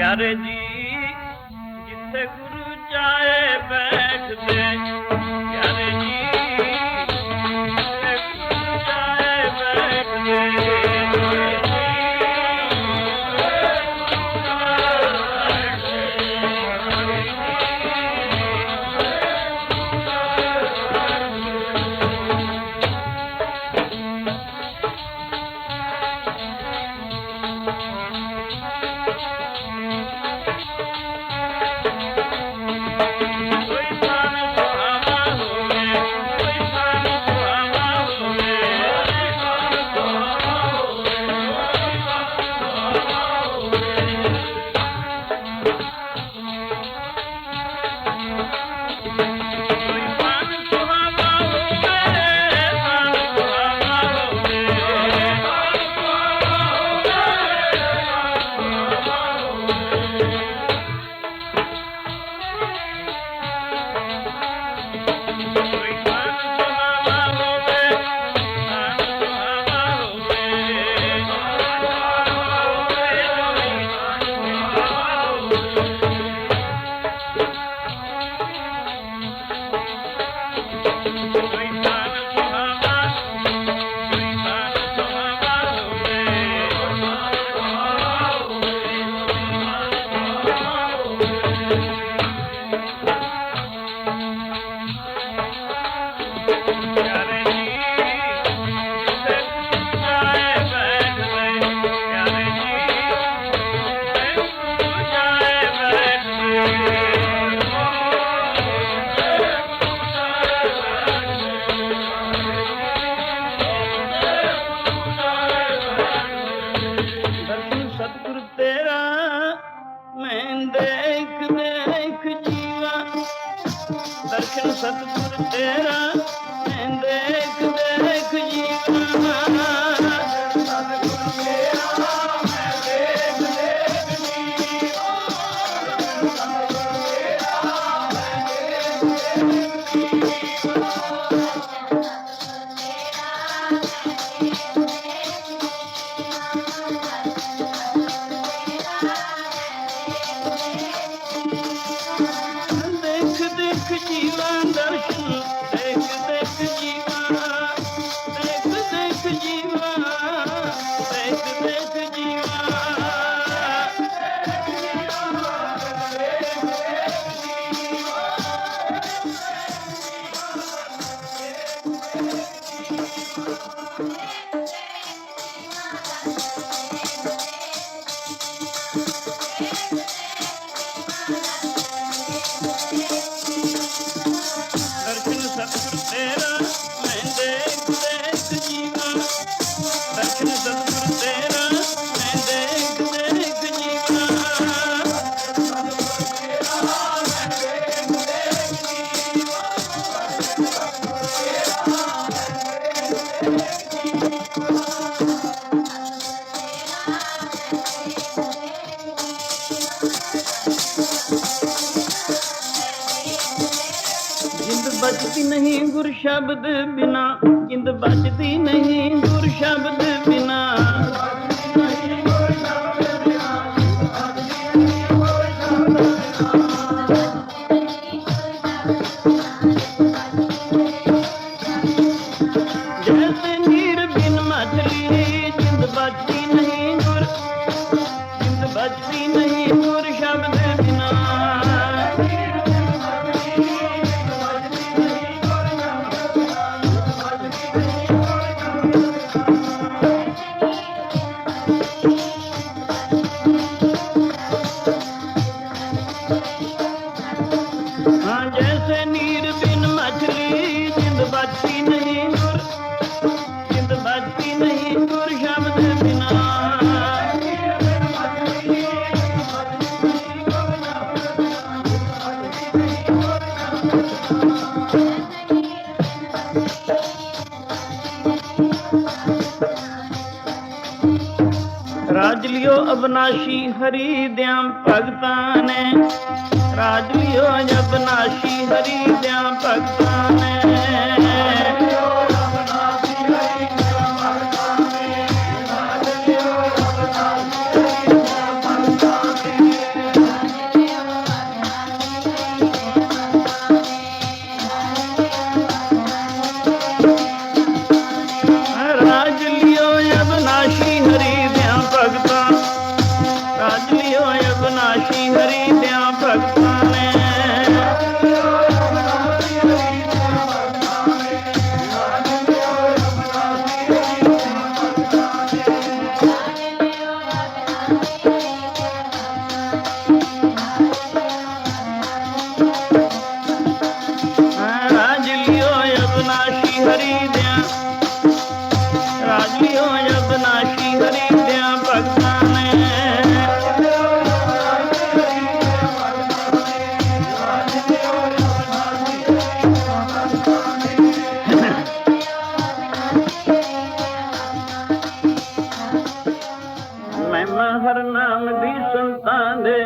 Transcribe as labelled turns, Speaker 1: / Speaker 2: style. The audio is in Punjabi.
Speaker 1: ਪਿਆਰੇ ਜੀ ਜਿੱਥੇ ਗੁਰੂ ਚਾਏ ਬੈਠਦੇ। तेरा ਬਚਦੀ ਨਹੀਂ ਗੁਰ ਸ਼ਬਦ ਬਿਨਾ, ਜਿੰਦ ਬਚਦੀ ਨਹੀਂ ਗੁਰ ਸ਼ਬਦ ਬਿਨਾ। ਬਚਦੀ ਨਹੀਂ ਗੁਰ ਸ਼ਬਦ ਬਿਨਾ। ਰਾਜ ਲਿਓ ਅਬਨਾਸ਼ੀ ਹਰੀ ਦਿਆਂ ਭਗਤਾਂ ਨੇ। ਰਾਜ ਲਿਓ ਅਬਨਾਸ਼ੀ ਹਰੀ ਦਿਆਂ ਭਗਤਾਂ ਨੇ। ਮਹਿਮਾ ਹਰ ਨਾਮ ਦੀ ਸੰਤਾਨ ਦੇ